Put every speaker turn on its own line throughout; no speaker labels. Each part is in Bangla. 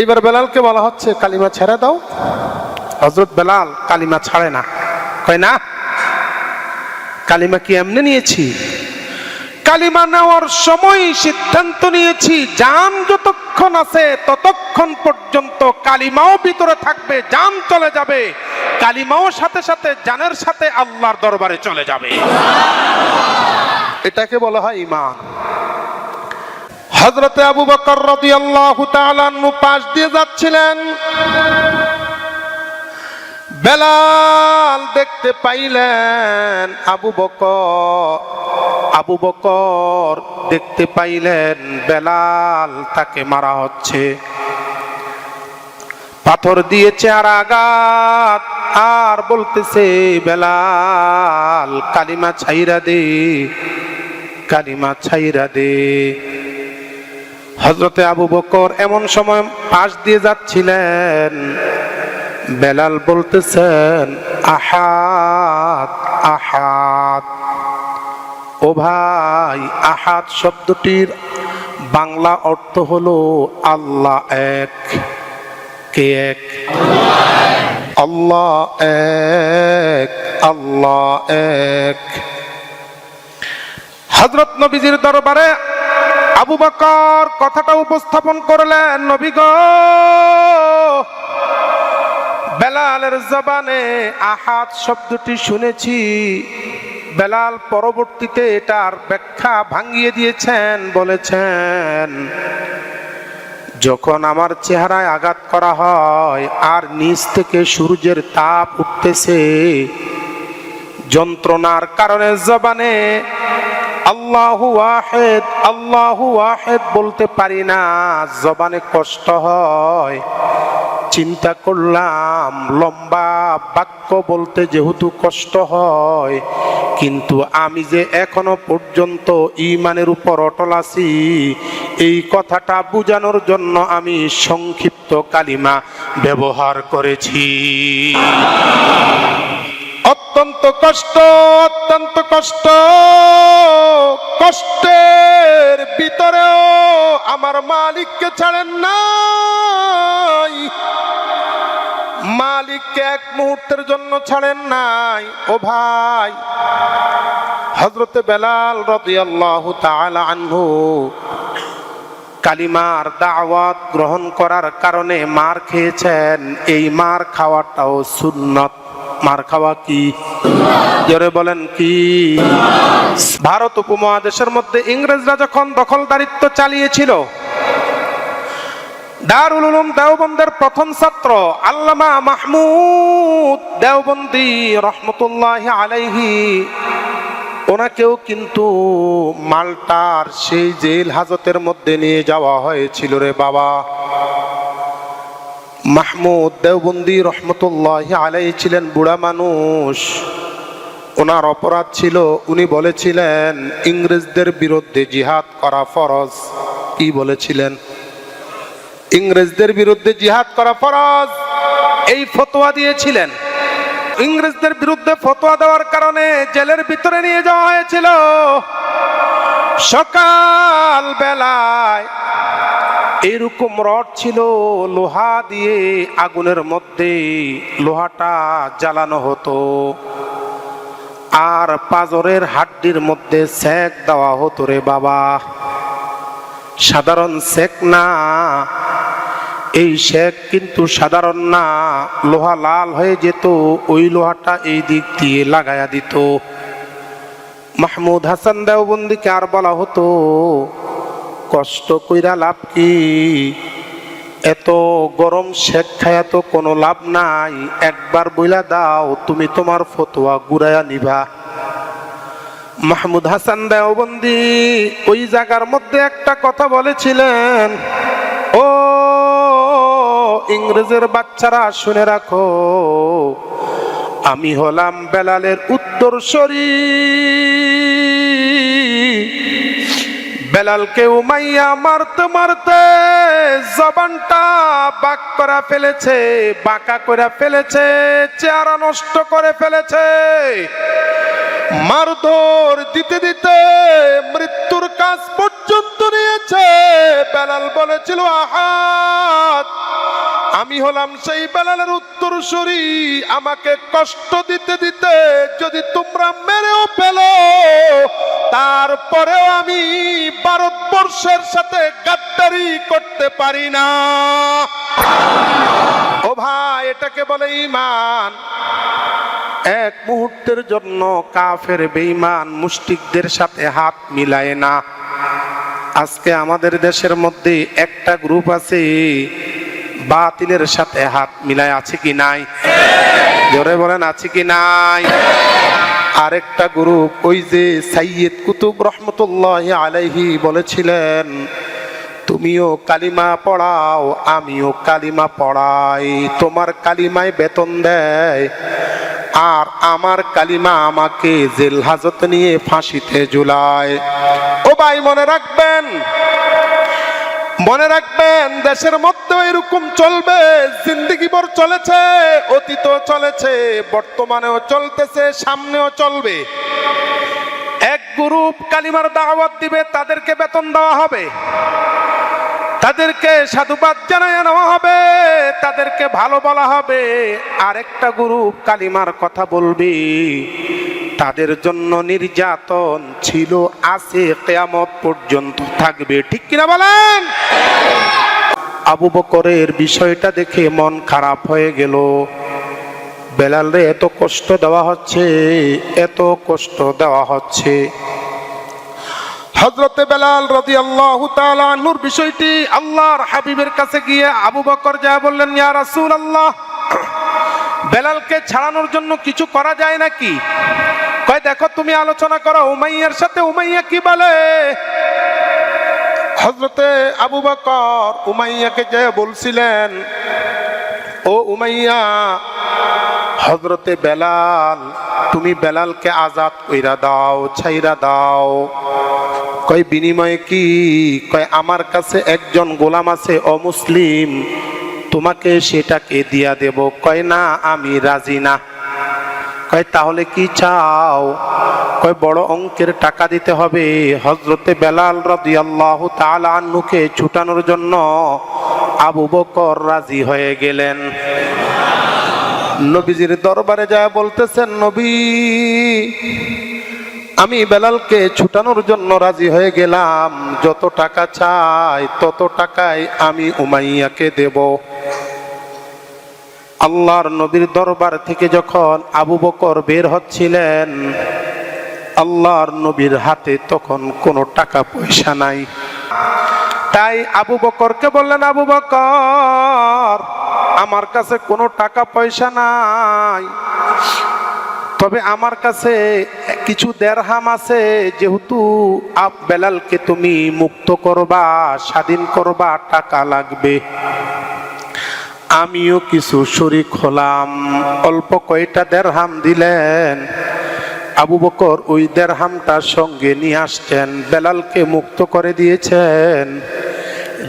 এইবার বেলালকে বলা হচ্ছে কালিমা ছেড়ে দাও। হজরত বেলাল কালিমা ছাড়ে না। কয় না কালিমা কি এমনি নিয়েছি? কালিমা নেওয়ার সময় সিদ্ধান্ত নিয়েছি যান যতক্ষণ আছে ততক্ষণ পর্যন্ত কালিমাও ভিতরে থাকবে যান চলে যাবে। কালিমাও সাথে সাথে জানের সাথে আল্লাহর দরবারে চলে যাবে। এটাকে বলা হয় ইমান হজরতে আবু বকর তাআলা আনহু পাশ দিয়ে যাচ্ছিলেন। বেলাল দেখতে পাইলেন আবু বকর আবু বকর দেখতে পাইলেন বেলাল তাকে মারা হচ্ছে। পাথর দিয়েছে আর আঘাত, আর বলতেছে, বেলাল, কালিমা ছাইরা দে, কালিমা ছাইরা দে। হজরতে আবু বকর এমন সময় পাশ দিয়ে যাচ্ছিলেন। বেলাল বলতেছেন আহাত আহাত ও ভাই আহাত শব্দটির বাংলা অর্থ হলো আল্লাহ এক। কে এক? আল্লাহ এক আল্লাহ এক। হজরত নবীজির দরবারে আবু বকর কথাটা উপস্থাপন করলেন, নবী গো। বেলালের জবানে আহাত শব্দটি শুনেছি। বেলাল পরবর্তীতে এটার ব্যাখ্যা ভাঙিয়ে দিয়েছেন, বলেছেন, যখন আমার চেহারায় আঘাত করা হয় আর নিচ থেকে সূর্যের তাপ উঠতেছে, যন্ত্রণার কারণে জবানে আল্লাহু ওয়াহেদ আল্লাহু ওয়াহেদ বলতে পারি না, জবানে কষ্ট হয়। চিন্তা করলাম, লম্বা বাক্য বলতে যেহেতু কষ্ট হয়, কিন্তু আমি যে এখনও পর্যন্ত ইমানের উপর অটল আছি, এই কথাটা বোঝানোর জন্য আমি সংক্ষিপ্ত কালিমা ব্যবহার করেছি। অত্যন্ত কষ্ট অত্যন্ত কষ্ট। কষ্টের ভিতরেও আমার মালিককে ছাড়েন নাই। মালিককে এক মুহূর্তের জন্য ছাড়েন নাই। ও ভাই হজরতে বেলাল রদিয়াল্লাহু তাআলা আনহু কালিমার দাওয়াত গ্রহণ করার কারণে মার খেয়েছেন। এই মার খাওয়াটাও সুন্নত। মার খাওয়া কি? জোরে বলেন কি? ভারত উপমহাদেশের মধ্যে ইংরেজরা যখন দখলদারিত্ব চালিয়েছিল, দারুল উলুম দেওবন্দের প্রথম ছাত্র আল্লামা মাহমুদ দেওবন্দি রহমতুল্লাহ আলাইহি, ওনাকেও কিন্তু মাল্টার সেই জেল হাজতের মধ্যে নিয়ে যাওয়া হয়েছিল রে বাবা। মাহমুদ দেওবন্দি রহমতুল্লাহ আলাই ছিলেন বুড়া মানুষ। ওনার অপরাধ ছিল, উনি বলেছিলেন, ইংরেজদের বিরুদ্ধে জিহাদ করা ফরজ। কি বলেছিলেন? ইংরেজদের বিরুদ্ধে জিহাদ করা ফরজ। এই ফতোয়া দিয়েছিলেন। ইংরেজদের বিরুদ্ধে ফতোয়া দেওয়ার কারণে জেলের ভিতরে নিয়ে যাওয়া হয়েছিল। সকাল বেলায় এরকম রড ছিল, লোহা দিয়ে আগুনের মধ্যে লোহাটা জ্বালানো হতো। আর পাজরের হাড্ডির মধ্যে সেক দেওয়া হতো রে বাবা। সাধারণ সেক না, এই শেখ কিন্তু সাধারণ না। লোহা লাল হয়ে যেত, ওই লোহাটা এই দিক দিয়ে লাগায়া দিত। মাহমুদ হাসান দেওবন্দিকে আর বলা হতো কষ্ট কইরা লাভ কি? এত গরম শেখ খায়া তো কোনো লাভ নাই। একবার বইলা দাও, তুমি তোমার ফতোয়া গুড়াইয়া নিবা। মাহমুদ হাসান দেওবন্দি ওই জায়গার মধ্যে একটা কথা বলেছিলেন, ও, ইংরেজের বাচ্চারা শুনে রাখো, আমি হলাম বেলালের উত্তরসরি। বেলালকে উমাইয়া মারতে মারতে, জবানটা বাক করা ফেলেছে, বাঁকা করে ফেলেছে, চেহারা নষ্ট করে ফেলেছে। মারধর দিতে দিতে মৃত্যুর কাজ পর্যন্ত নিয়েছে। বেলাল বলেছিল, আহাত, আমি হলাম সেই বেলালের উত্তরসূরি। আমাকে কষ্ট দিতে দিতে যদি তোমরা মেরেও ফেলো, তারপরেও আমি ভারতবর্ষের সাথে গাদ্দারি করতে পারি না। ও ভাই, এটাকে বলে ইমান এক মুহূর্তের জন্য কাফের, বেঈমান, মুশরিকদের সাথে হাত মিলায় না। আজকে আমাদের দেশের মধ্যে একটা গ্রুপ আছে, বাতিলের সাথে হাত মিলায় আছে কি নাই? জোরে বলেন, আছে কি নাই? আরেকটা গ্রুপ, ওই যে সাইয়দ কুতুব রহমতুল্লাহ আলাইহি বলেছিলেন, তুমিও কালিমা পড়াও, আমিও কালিমা পড়াই। তোমার কালিমায় বেতন দেয় আর আমার কালিমা আমাকে জেল হাজত নিয়ে ফাঁসিতে ঝুলায়। ও ভাই, মনে রাখবেন মনে রাখবেন, দেশের মধ্যে এরকম চলবে, জিন্দিগি ভর চলেছে, অতীতও চলেছে, বর্তমানেও চলতেছে, সামনেও চলবে। গ্রুপ কালিমার দাওয়াত দিবে, তাদেরকে বেতন দেওয়া হবে। তাদেরকে সাধুবাদ জানায় নেওয়া হবে, তাদেরকে ভালো বলা হবে। আরেকটা গ্রুপ কালিমার কথা বলবি, তাদের জন্য নির্যাতন ছিল, আছে কেয়ামত পর্যন্ত থাকবে। ঠিক কিনা বলেন? আবু বকরের বিষয়টা দেখে মন খারাপ হয়ে গেল। বেলালে এত কষ্ট দেওয়া হচ্ছে, এত কষ্ট দেওয়া হচ্ছে। হজরতে বেলাল রদি আল্লাহ নূর বিষয়টি আল্লাহর হাবিবের কাছে গিয়ে আবু বকর যা বললেন, ইয়া রাসূল আল্লাহ বেলালকে ছাড়ানোর জন্য কিছু করা যায় নাকি? কয়, দেখো, তুমি আলোচনা করো, উমাইয়ার সাথে উমাইয়া কি বলে? হজরতে আবু বকর উমাইয়াকে যে বলছিলেন, ও উমাইয়া হজরতে বেলাল, তুমি বেলালকে আজাদ কইরা দাও, ছাইরা দাও। কয়, বিনিময়ে কি? কয়, আমার কাছে একজন গোলাম আছে অমুসলিম তোমাকে সেটাকে দিয়া দেব। কয়, না, আমি রাজি না। কয়, তাহলে কি চাও? কয়, বড় অঙ্কের টাকা দিতে হবে। হজরতে বেলাল রাদিয়াল্লাহু তাআলা আন্নুকে ছুটানোর জন্য আবু বকর রাজি হয়ে গেলেন। নবীজির দরবারে যা বলতেছেন নবী, আমি বেলালকে ছুটানোর জন্য রাজি হয়ে গেলাম। যত টাকা চাই, তত টাকায় আমি উমাইয়াকে দেব। আল্লাহর নবীর দরবার থেকে যখন আবু বকর বের হচ্ছিলেন, আল্লাহর নবীর হাতে তখন কোনো টাকা পয়সা নাই। তাই আবু বকরকে বললেন, আবু বকর আমার কাছে কোনো টাকা পয়সা নাই। তবে আমার কাছে কিছু দেড়হাম আছে, যেহেতু আপ বেলালকে তুমি মুক্ত করবা, স্বাধীন করবা, টাকা লাগবে। আমিও কিছু শরিক হলাম। অল্প কয়টা দেড়হাম দিলেন। আবু বকর ওই দেড়হামটার সঙ্গে নিয়ে আসছেন। বেলালকে মুক্ত করে দিয়েছেন।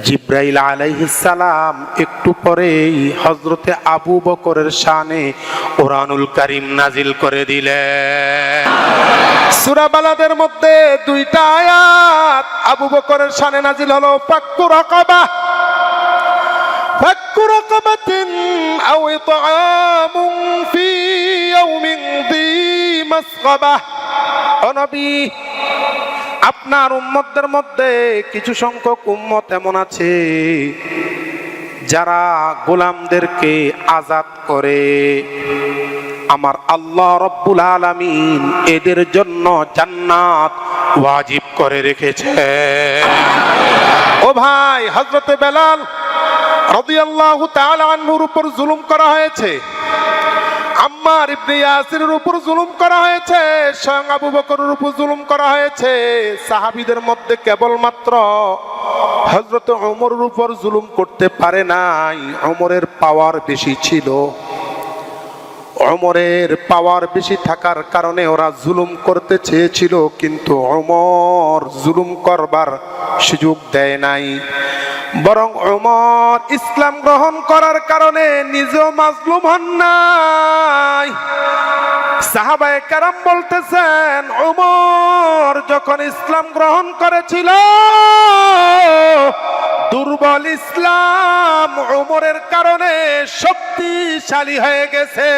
জিব্রাইল আলাইহিসালাম একটু পরেই হজরতে আবু বকরের শানে ওরানুল কারিম নাজিল করে দিলেন। সুরাবালাদের মধ্যে দুইটা আয়াত আবু বকরের শানে নাজিল হলো পাক্কু রকাবা, ফাক্কু রকাবাতিন আও ইতআমুন ফি ইয়াউমিন দী মাসগাবা। ও নবী আপনার উম্মতদের মধ্যে কিছু সংখ্যক উম্মত এমন আছে যারা গোলামদেরকে আজাদ করে। আমার আল্লাহ রব্বুল আলামিন এদের জন্য জান্নাত ওয়াজিব করে রেখেছে ও ভাই হজরতে বেলাল রাদিয়াল্লাহু তাআলা আনহুর উপর জুলুম করা হয়েছে। আম্মার ইবনে ইয়াসিরের উপর জুলুম করা হয়েছে, স্বয়ং আবু বকরের উপর জুলুম করা হয়েছে। সাহাবীদের মধ্যে কেবলমাত্র হযরত ওমরের উপর জুলুম করতে পারে নাই, ওমরের পাওয়ার বেশি ছিল। অমরের পাওয়ার বেশি থাকার কারণে ওরা জুলুম করতে চেয়েছিল, কিন্তু অমর জুলুম করবার সুযোগ দেয় নাই। বরং ওমর ইসলাম গ্রহণ করার কারণে নিজেও মাজলুম হন নাই। সাহাবায়ে কারাম বলতেছেন ওমর যখন ইসলাম গ্রহণ করেছিল, দুর্বল ইসলাম ওমরের কারণে শক্তিশালী হয়ে গেছে।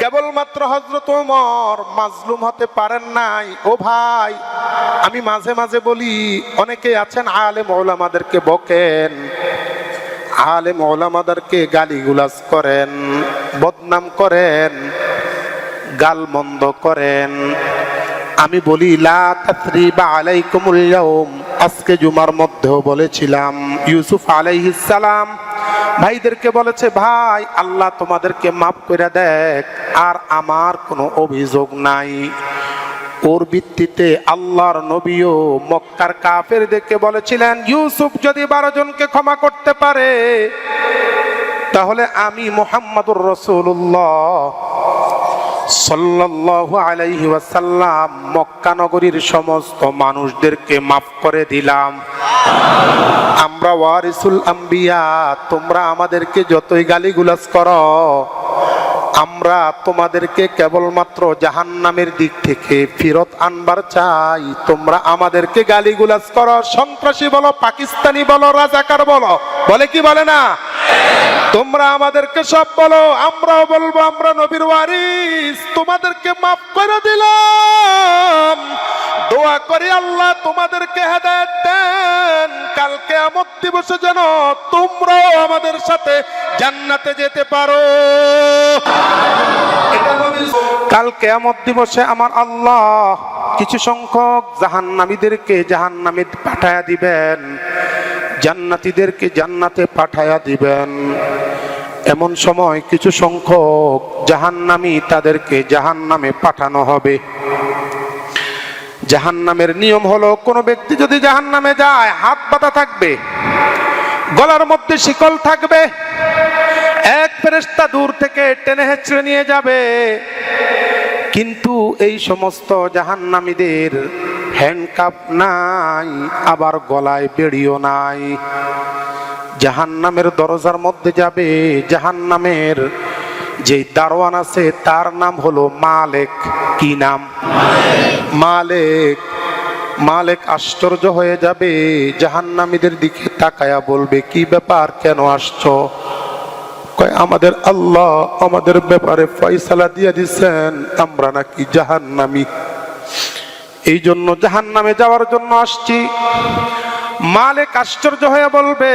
কেবলমাত্র হজরত ওমর মাজলুম হতে পারেন নাই। ও ভাই, আমি মাঝে মাঝে বলি, অনেকে আছেন আলেম ওলামাদেরকে বকেন আলে আলেম ওলামাদেরকে গালিগুলাজ করেন, বদনাম করেন, গালমন্দ করেন। আমি বলি, লা তাসরিবা আলাইকুমুল ইয়াউম। আজকে জুমার মধ্যেও বলেছিলাম, ইউসুফ সালাম ভাইদেরকে বলেছে, ভাই, আল্লাহ তোমাদেরকে মাফ করে দেখ, আর আমার কোনো অভিযোগ নাই। ওর ভিত্তিতে আল্লাহর নবীও মক্কার কাফেরদেরকে বলেছিলেন, ইউসুফ যদি বারো জনকে ক্ষমা করতে পারে, তাহলে আমি মোহাম্মদুর রসুল্লাহ সাল্লাল্লাহু আলাইহি ওয়াসাল্লাম মক্কা নগরীর সমস্ত মানুষদেরকে মাফ করে দিলাম। আমরা ওয়ারিসুল আম্বিয়া, তোমরা আমাদেরকে যতই গালিগুলাজ করো, আমরা তোমাদেরকে কেবলমাত্র জাহান্নামের দিক থেকে ফিরত আনবার চাই। তোমরা আমাদেরকে গালিগুলাজ করো, সন্ত্রাসী বলো, পাকিস্তানি বলো, রাজাকার বলো। বলে কি বলে না? তোমরা আমাদেরকে সব বলো, আমরাও বলব, আমরা নবীর ওয়ারিস। তোমাদেরকে মাফ করে দিলাম। দোয়া করি আল্লাহ, তোমাদেরকে হেদায়েত দেন। কালকে আমত দিবসে যেন তোমরাও আমাদের সাথে জান্নাতে যেতে পারো। কাল কেয়ামত দিবসে আমার আল্লাহ কিছু সংখ্যক জাহান্নামীদেরকে জাহান্নামে পাঠায়া দিবেন। জান্নাতীদেরকে জান্নাতে পাঠায়া দিবেন। এমন সময় কিছু সংখ্যক জাহান্নামী তাদেরকে জাহান্নামে পাঠানো হবে। জাহান্নামের নিয়ম হলো, কোনো ব্যক্তি যদি জাহান্নামে যায়, হাত পাতা থাকবে, গলার মধ্যে শিকল থাকবে, এক ফেরেস্তা দূর থেকে টেনে হেঁচড়ে নিয়ে যাবে। কিন্তু এই সমস্ত জাহান্নামীদের হ্যান্ডকাপ নাই, আবার গলায় বেড়িও নাই। জাহান্নামের দরজার মধ্যে যাবে জাহান্নামের। যে দারোয়ান আছে, তার নাম হলো মালেক। কি নাম? মালেক। মালেক আশ্চর্য হয়ে যাবে, জাহান্নামীদের দিকে তাকায়া বলবে, কি ব্যাপার, কেন আসছ? কয়, আমাদের আল্লাহ আমাদের ব্যাপারে ফয়সালা দিয়ে দিচ্ছেন আমরা নাকি জাহান্নামী। এই জন্য জাহান্নামে যাওয়ার জন্য আসছি। মালিক আশ্চর্য হয়ে বলবে,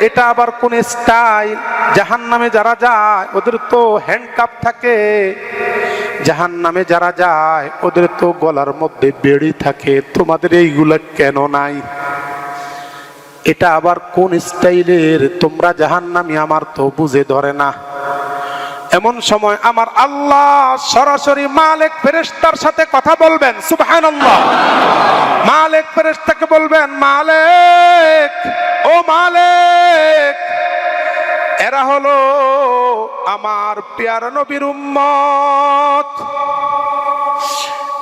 এটা আবার কোন স্টাইল জাহান নামে যারা যায়, ওদের তো হ্যান্ডকাপ থাকে। জাহান নামে যারা যায়, ওদের তো গলার মধ্যে বেড়ি থাকে। তোমাদের এইগুলা কেন নাই? এটা আবার কোন স্টাইলের তোমরা জাহান নামি আমার তো বুঝে ধরে না। এমন সময় আমার আল্লাহ সরাসরি মালিক ফেরেশতার সাথে কথা বলবেন, সুবহানাল্লাহ। মালিক ফেরেশতাকে বলবেন, মালিক, ও মালিক, এরা হলো আমার পেয়ার নবীর উম্মত।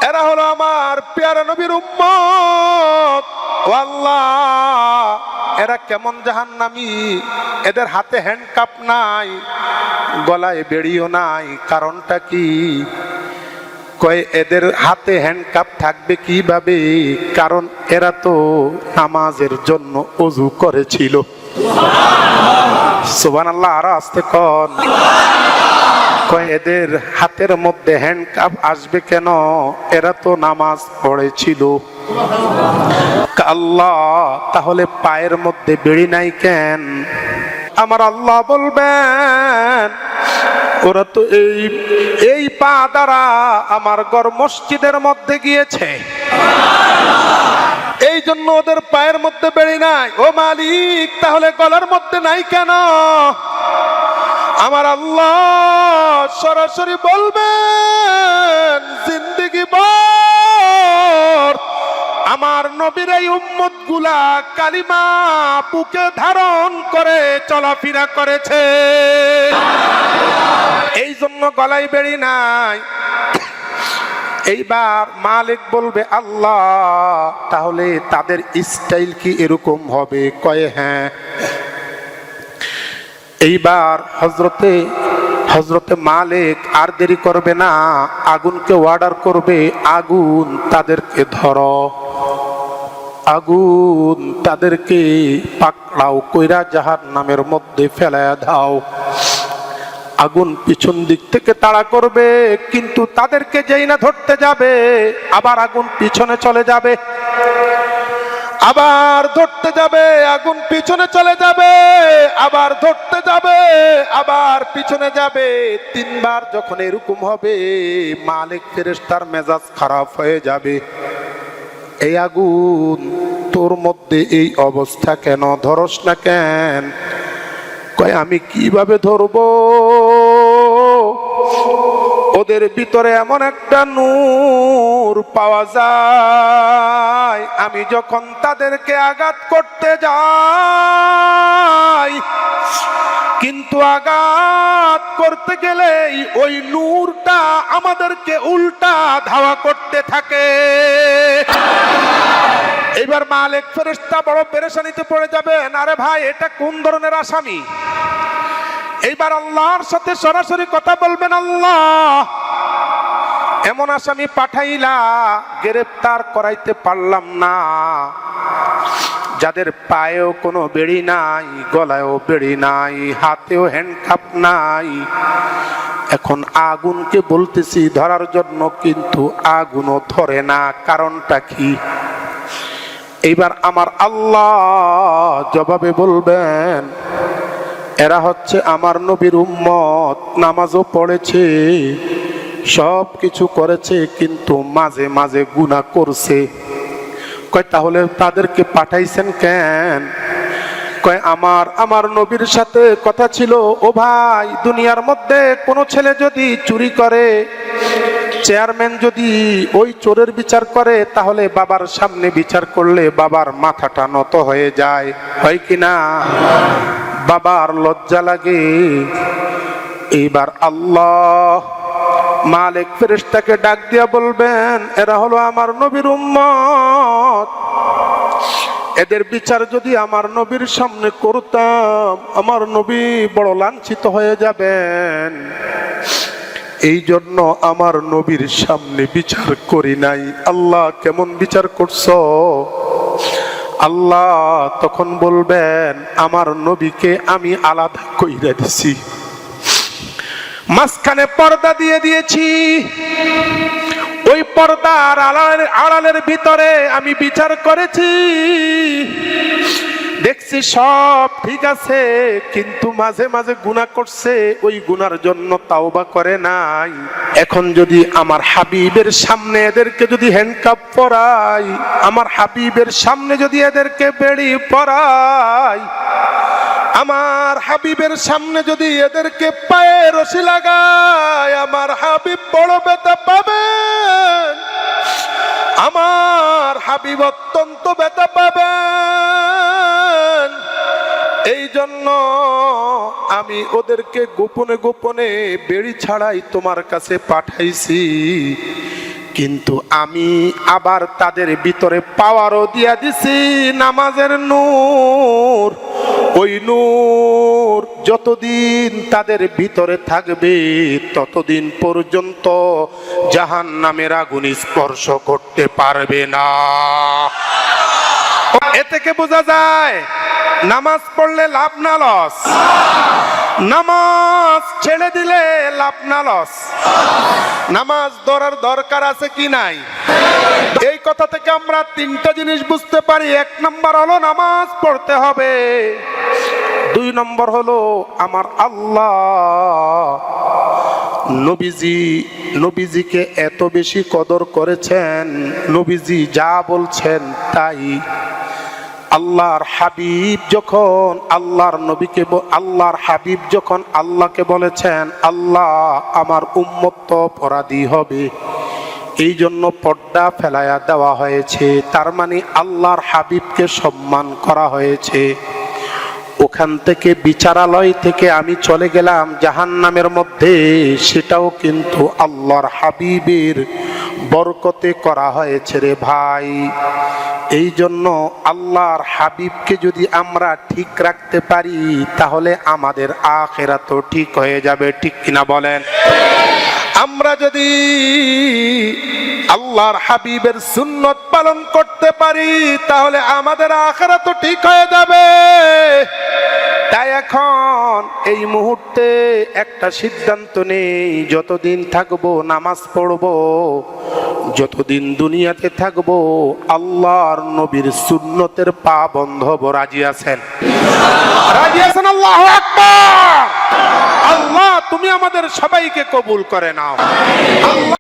এরা হলো আমার পেয়ার নবীর উম্মত। ও আল্লাহ এরা কেমন জাহান্নামী? এদের হাতে হ্যান্ডকাপ নাই, গলায় বেড়িও নাই, কারণটা কি? কয়, এদের হাতে হ্যান্ডকাপ থাকবে কীভাবে? কারণ এরা তো নামাজের জন্য অজু করেছিল। সুবান আল্লাহ আরও আসতে কন। কয়, এদের হাতের মধ্যে হ্যান্ডকাপ আসবে কেন? এরা তো নামাজ পড়েছিল। আল্লাহ, তাহলে পায়ের মধ্যে বেড়ি নাই কেন? আমার আল্লাহ বলবেন, ওরা তো এই এই পা দ্বারা আমার গড় মসজিদের মধ্যে গিয়েছে। এই জন্য ওদের পায়ের মধ্যে বেড়ে নাই। ও মালিক, তাহলে গলার মধ্যে নাই কেন? আমার আল্লাহ সরাসরি বলবেন আমার নবীর এই উম্মতগুলা কালিমা বুকে ধারণ করে চলাফেরা করেছে। এই জন্য গলায় বেড়ি নাই। এইবার মালিক বলবে, আল্লাহ, তাহলে তাদের স্টাইল কি এরকম হবে? কয়ে হ্যাঁ। এইবার হজরতে হজরতে মালিক আর দেরি করবে না, আগুনকে অর্ডার করবে, আগুন তাদেরকে ধরো। আগুন তাদেরকে পাকড়াও, কইরা জাহার নামের মধ্যে ফেলায়া দাও। আগুন পিছন দিক থেকে তাড়া করবে, কিন্তু তাদেরকে যেই না ধরতে যাবে, আবার আগুন পিছনে চলে যাবে। আবার ধরতে যাবে, আগুন পিছনে চলে যাবে, আবার ধরতে যাবে, আবার পিছনে যাবে। তিনবার যখন এরকম হবে, মালিক ফেরেশতার মেজাজ খারাপ হয়ে যাবে। এই আগুন, তোর মধ্যে এই অবস্থা কেন ধরস না কেন? কয়, আমি কীভাবে ধরবো? ওদের ভিতরে এমন একটা নূর পাওয়া যায়, আমি যখন তাদেরকে আঘাত করতে যাই, কিন্তু আঘাত করতে গেলে ওই নূরটা আমাদেরকে উল্টা ধাওয়া করতে থাকে। এবার মালিক ফেরেশতা বড় পেরেশানিতে পড়ে যাবেন আরে ভাই, এটা কোন ধরনের আসামি? এইবার আল্লাহর সাথে সরাসরি কথা বলবেন আল্লাহ। এমন আসামি পাঠাইলা গ্রেফতার করাইতে পারলাম না। যাদের পায়েও কোনো বেড়ি নাই, গলায়ও বেড়ি নাই, হাতেও হ্যান্ডকাপ নাই। এখন আগুনকে বলতেছি, ধরার জন্য কিন্তু আগুনও ধরে না। কারণটা কি? এইবার আমার আল্লাহ জবাবে বলবেন, এরা হচ্ছে আমার নবীর উম্মত, নামাজও পড়েছে, সব কিছু করেছে, কিন্তু মাঝে মাঝে গুনাহ করছে। কয়, তাহলে তাদেরকে পাঠাইছেন কেন? কয়, আমার আমার নবীর সাথে কথা ছিল, ও ভাই, দুনিয়ার মধ্যে কোনো ছেলে যদি চুরি করে চেয়ারম্যান যদি ওই চোরের বিচার করে, তাহলে বাবার সামনে বিচার করলে বাবার মাথাটা নত হয়ে যায়। হয় কি না? বাবার লজ্জা লাগে। এইবার আল্লাহ মালিক ফেরেশতাকে ডাক দিয়া বলবেন, এরা হলো আমার নবীর উম্মত। এদের বিচার যদি আমার নবীর সামনে করতাম, আমার নবী বড় লাঞ্ছিত হয়ে যাবেন। এই জন্য আমার নবীর সামনে বিচার করি নাই। আল্লাহ কেমন বিচার করছ? আল্লাহ তখন বলবেন, আমার নবীকে আমি আলাদা কইরা দিছি। মাঝখানে পর্দা দিয়ে দিয়েছি। ওই পর্দার আড়ালের ভিতরে আমি বিচার করেছি। দেখছি সব ঠিক আছে, কিন্তু মাঝে মাঝে গুণা করছে, ওই গুনার জন্য তাওবা করে নাই। এখন যদি আমার হাবিবের সামনে এদেরকে যদি হ্যান্ডকাপ পরাই, আমার হাবিবের সামনে যদি এদেরকে বেড়ি পরাই, আমার হাবিবের সামনে যদি এদেরকে পায়ে রশি লাগায় আমার হাবিব বড় ব্যথা পাবেন আমার হাবিব অত্যন্ত ব্যথা পাবেন এই জন্য আমি ওদেরকে গোপনে গোপনে বেড়ি ছাড়াই তোমার কাছে পাঠাইছি। কিন্তু আমি আবার তাদের ভিতরে পাওয়ারও দিয়া দিছি নামাজের নূর। ওই নূর যতদিন তাদের ভিতরে থাকবে, ততদিন পর্যন্ত জাহান নামের আগুন স্পর্শ করতে পারবে না। এ থেকে বোঝা যায়, নামাজ পড়লে লাভ না লস নামাজ ছেড়ে দিলে লাভ না লস নামাজ ধরার দরকার আছে কি নাই? এই কথা থেকে আমরা তিনটা জিনিস বুঝতে পারি। এক নম্বর হলো নামাজ পড়তে হবে। দুই নম্বর হলো আমার আল্লাহ নবীজি, নবীজিকে এত বেশি কদর করেছেন, নবীজি যা বলছেন তাই আল্লাহর হাবিব যখন আল্লাহর নবীকে আল্লাহর হাবিব যখন আল্লাহকে বলেছেন, আল্লাহ, আমার উম্মত অপরাধী হবে। এই জন্য পর্দা ফেলায়া দেওয়া হয়েছে। তার মানে আল্লাহর হাবিবকে সম্মান করা হয়েছে। ওখান থেকে বিচারালয় থেকে আমি চলে গেলাম জাহান্নামের মধ্যে। সেটাও কিন্তু আল্লাহর হাবিবের বরকতে করা হয়েছে রে ভাই। এই জন্য আল্লাহর হাবিবকে যদি আমরা ঠিক রাখতে পারি, তাহলে আমাদের আখেরা তো ঠিক হয়ে যাবে, ঠিক কিনা বলেন? আমরা যদি আল্লাহর হাবিবের সুন্নত পালন করতে পারি, তাহলে আমাদের আখেরা তো ঠিক হয়ে যাবে। তাই এখন এই মুহূর্তে একটা সিদ্ধান্ত নেই, যতদিন থাকব নামাজ পড়ব, যতদিন দুনিয়াতে থাকব, আল্লাহর নবীর সুন্নতের পা বন্ধ হব রাজি আছেন। রাজি আছেন? আল্লাহ আল্লাহ, তুমি আমাদের সবাইকে কবুল করে নাও। আল্লাহ